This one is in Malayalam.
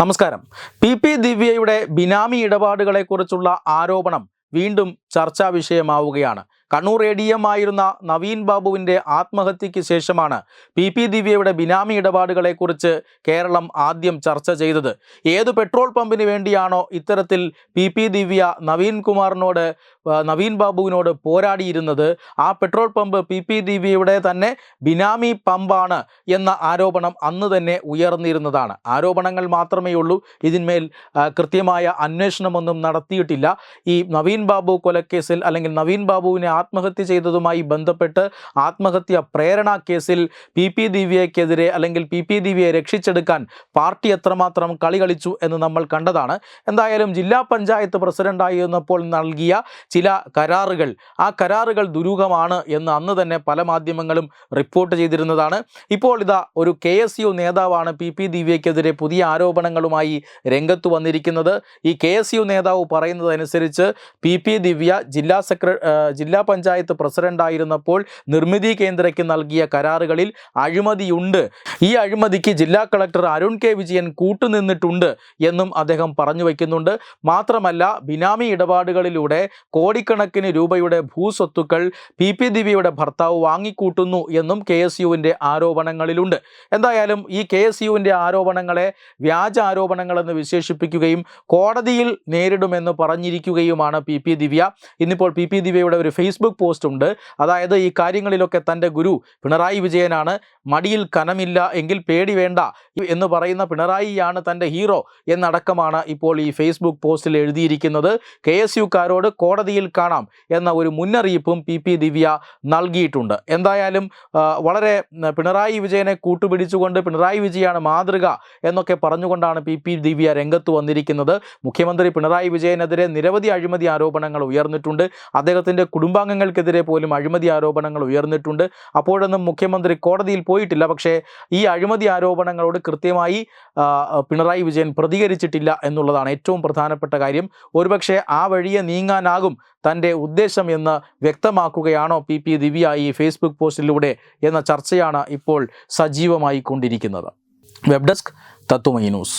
നമസ്കാരം. പി പി ദിവ്യയുടെ ബിനാമി ഇടപാടുകളെക്കുറിച്ചുള്ള ആരോപണം വീണ്ടും ചർച്ചാ വിഷയമാവുകയാണ്. കണ്ണൂർ എ ഡി എം ആയിരുന്ന നവീൻ ബാബുവിന്റെ ആത്മഹത്യയ്ക്ക് ശേഷമാണ് പി പി ദിവ്യയുടെ ബിനാമി ഇടപാടുകളെക്കുറിച്ച് കേരളം ആദ്യം ചർച്ച ചെയ്തത്. ഏത് പെട്രോൾ പമ്പിന് വേണ്ടിയാണോ ഇത്തരത്തിൽ പി പി ദിവ്യ നവീൻ കുമാറിനോട് നവീൻ ബാബുവിനോട് പോരാടിയിരുന്നത്? ആ പെട്രോൾ പമ്പ് പി പി ദിവ്യയുടെ തന്നെ ബിനാമി പമ്പാണ് എന്ന ആരോപണം അന്ന് തന്നെ ഉയർന്നിരുന്നതാണ്. ആരോപണങ്ങൾ മാത്രമേ ഉള്ളൂ. ഇതിന്മേൽ കൃത്യമായ അന്വേഷണമൊന്നും നടത്തിയിട്ടില്ല. ഈ നവീൻ ബാബു കൊലക്കേസിൽ അല്ലെങ്കിൽ നവീൻ ബാബുവിനെ ആത്മഹത്യ ചെയ്തതുമായി ബന്ധപ്പെട്ട് ആത്മഹത്യ പ്രേരണ കേസിൽ പി പി ദിവ്യയ്ക്കെതിരെ അല്ലെങ്കിൽ പി പി ദിവ്യയെ രക്ഷിച്ചെടുക്കാൻ പാർട്ടി എത്രമാത്രം കളി കളിച്ചു എന്ന് നമ്മൾ കണ്ടതാണ്. എന്തായാലും ജില്ലാ പഞ്ചായത്ത് പ്രസിഡന്റായിരുന്നപ്പോൾ നൽകിയ ചില കരാറുകൾ. ആ കരാറുകൾ ദുരൂഹമാണ് എന്ന് അന്ന് തന്നെ പല മാധ്യമങ്ങളും റിപ്പോർട്ട് ചെയ്തിരുന്നതാണ്. ഇപ്പോൾ ഇതാ ഒരു കെ എസ് യു നേതാവാണ് പി പി ദിവ്യയ്ക്കെതിരെ പുതിയ ആരോപണങ്ങളുമായി രംഗത്ത് വന്നിരിക്കുന്നത്. ഈ കെ എസ് യു നേതാവ് പറയുന്നതനുസരിച്ച് പി പി ദിവ്യ ജില്ലാ സെക്ര ജില്ലാ പഞ്ചായത്ത് പ്രസിഡന്റായിരുന്നപ്പോൾ നിർമ്മിതി കേന്ദ്രയ്ക്ക് നൽകിയ കരാറുകളിൽ അഴിമതിയുണ്ട്. ഈ അഴിമതിക്ക് ജില്ലാ കളക്ടർ അരുൺ കെ. വിജയൻ കൂട്ടുനിന്നിട്ടുണ്ട് എന്നും അദ്ദേഹം പറഞ്ഞു വയ്ക്കുന്നുണ്ട്. മാത്രമല്ല ബിനാമി ഇടപാടുകളിലൂടെ കോടിക്കണക്കിന് രൂപയുടെ ഭൂസ്വത്തുക്കൾ പി. പി. ദിവ്യയുടെ ഭർത്താവ് വാങ്ങിക്കൂട്ടുന്നു എന്നും കെ. എസ്. യുവിന്റെ ആരോപണങ്ങളിലുണ്ട്. എന്തായാലും ഈ കെ. എസ്. യുവിന്റെ ആരോപണങ്ങളെ വ്യാജ ആരോപണങ്ങളെന്ന് വിശേഷിപ്പിക്കുകയും കോടതിയിൽ നേരിടുമെന്ന് പറഞ്ഞിരിക്കുകയുമാണ് പി. പി. ദിവ്യ. ഇന്നിപ്പോൾ പി. പി. ദിവ്യയുടെ ഒരു ഫേസ്ബുക്ക് പോസ്റ്റ് ഉണ്ട് അതായത് ഈ കാര്യങ്ങളിലൊക്കെ തന്റെ ഗുരു പിണറായി വിജയനാണ്. മടിയിൽ കനമില്ല എങ്കിൽ പേടി വേണ്ട എന്ന് പറയുന്ന പിണറായിയാണ് തന്റെ ഹീറോ എന്നടക്കമാണ് ഇപ്പോൾ ഈ ഫേസ്ബുക്ക് പോസ്റ്റിൽ എഴുതിയിരിക്കുന്നത്. കെ എസ് കോടതിയിൽ കാണാം എന്ന ഒരു മുന്നറിയിപ്പും പി ദിവ്യ നൽകിയിട്ടുണ്ട്. എന്തായാലും വളരെ പിണറായി വിജയനെ കൂട്ടുപിടിച്ചുകൊണ്ട് പിണറായി വിജയാണ് മാതൃക എന്നൊക്കെ പറഞ്ഞുകൊണ്ടാണ് പി ദിവ്യ രംഗത്ത് വന്നിരിക്കുന്നത്. മുഖ്യമന്ത്രി പിണറായി വിജയനെതിരെ നിരവധി അഴിമതി ആരോപണങ്ങൾ ഉയർന്നിട്ടുണ്ട്. അദ്ദേഹത്തിന്റെ കുടുംബാംഗങ്ങൾക്കെതിരെ പോലും അഴിമതി ആരോപണങ്ങൾ ഉയർന്നിട്ടുണ്ട്. അപ്പോഴൊന്നും മുഖ്യമന്ത്രി കോടതിയിൽ പോയിട്ടില്ല. പക്ഷേ ഈ അഴിമതി ആരോപണങ്ങളോട് കൃത്യമായി പിണറായി വിജയൻ പ്രതികരിച്ചിട്ടില്ല എന്നുള്ളതാണ് ഏറ്റവും പ്രധാനപ്പെട്ട കാര്യം. ഒരുപക്ഷെ ആ വഴിയെ നീങ്ങാനാകും തന്റെ ഉദ്ദേശം എന്ന് വ്യക്തമാക്കുകയാണോ പി പി ദിവ്യ ഈ ഫേസ്ബുക്ക് പോസ്റ്റിലൂടെ എന്ന ചർച്ചയാണ് ഇപ്പോൾ സജീവമായി കൊണ്ടിരിക്കുന്നത് web desk Tatwamayi news.